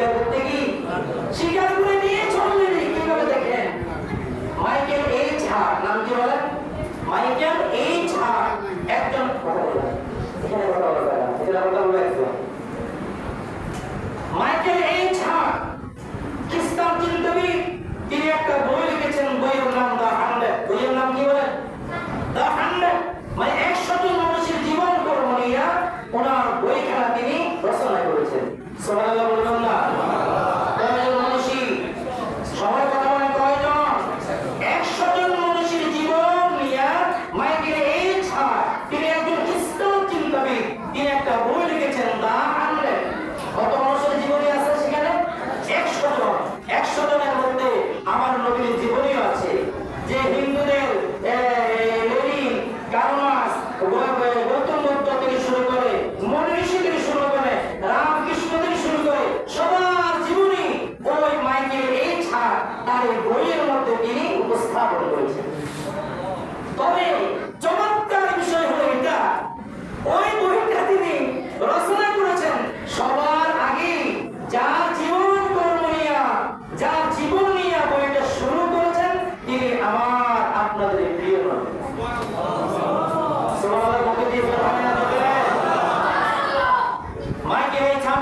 স্বীকার করতে কি? স্বীকার করে নিয়ে চললে নেই কীভাবে দেখেন? মাইকেল এইচ হার নাম কি বলেন মাইকেল এইচ হার একজন এখানে কথা বলা যায় কথা বলা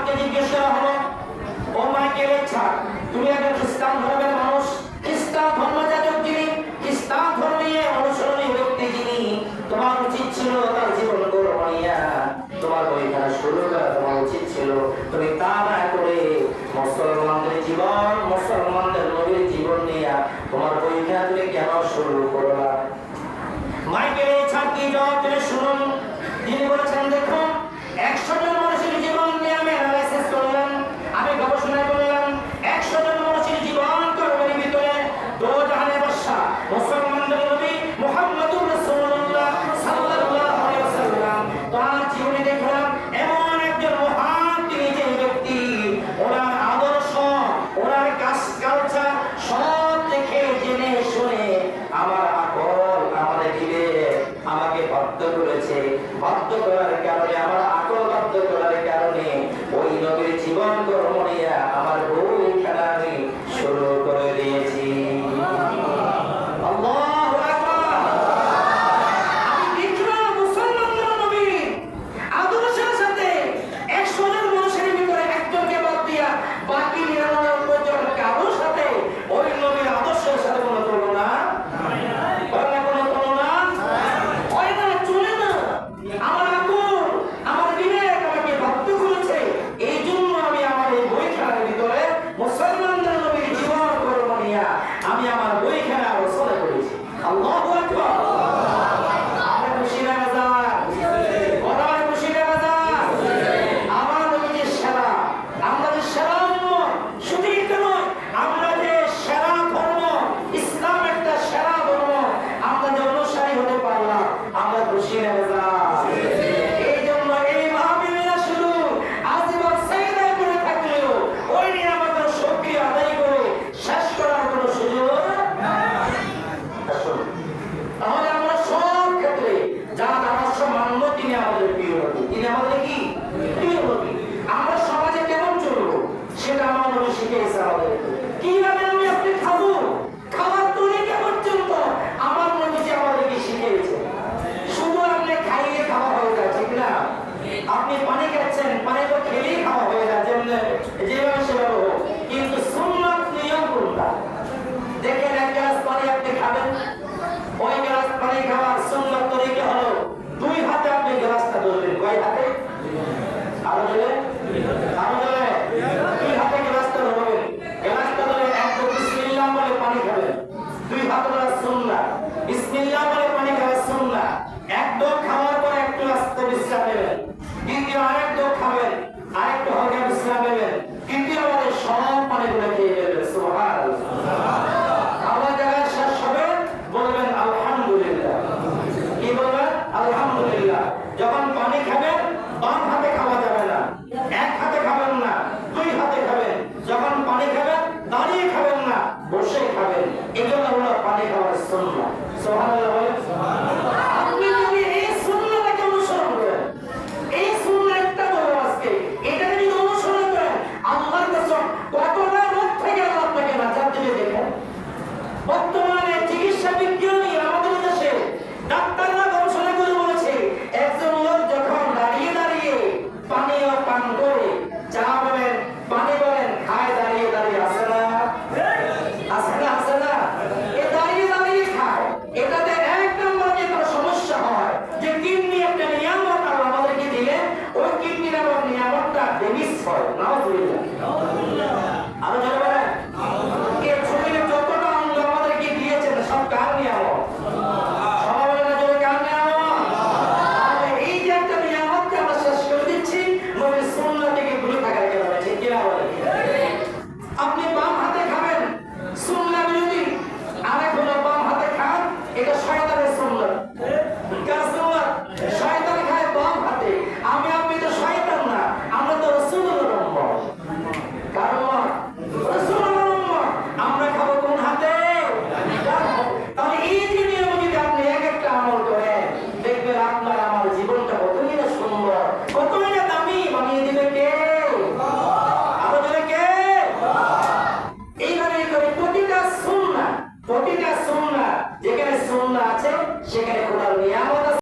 তোমাকে জিজ্ঞেস করা হলো, ও মাইকেল, ছাড়। তুমি একজন খ্রিস্টান ধর্মের মানুষ। খ্রিস্টান ধর্মজাতক যিনি, খ্রিস্টান ধর্মীয় অনুসরণীয় ব্যক্তি যিনি, তোমার উচিত ছিল তার জীবন গৌরবাইয়া তোমার বইটা শুরু করা তোমার উচিত ছিল। তুমি তা না করে মুসলমানদের জীবন, মুসলমানদের নবীর জীবন নিয়ে তোমার বইটা তুমি কেন বাধ্য করেছে বাধ্য করার কারণে আমার আকল বাধ্য করার কারণে ওই নবীর isso não not.